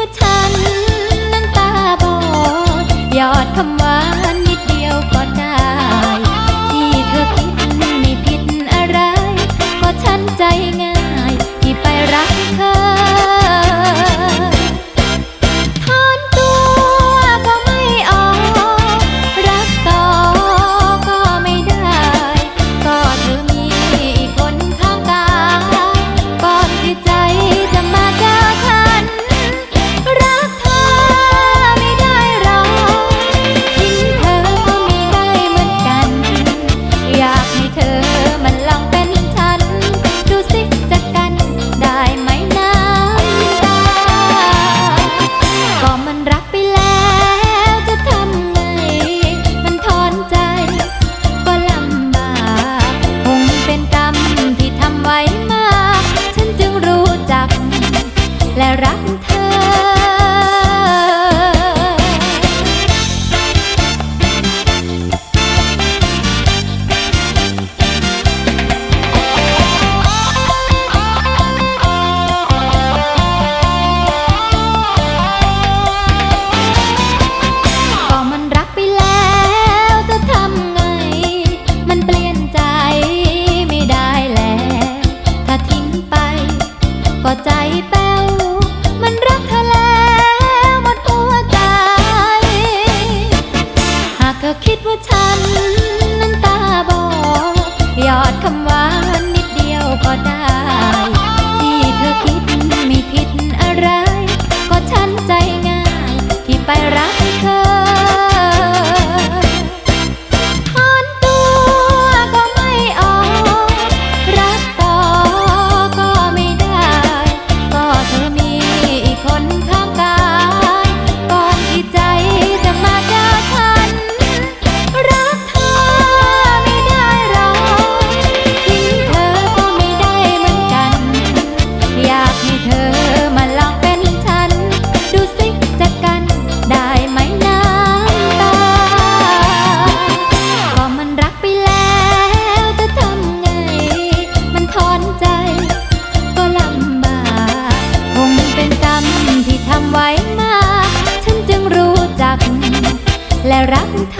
ว่าฉันนั้นตาบอดยอดคำหวาน ไป ก็ใจแป้ว มันรักเธอแล้วหมดหัวใจ หากเธอคิดว่าฉัน รักเธอ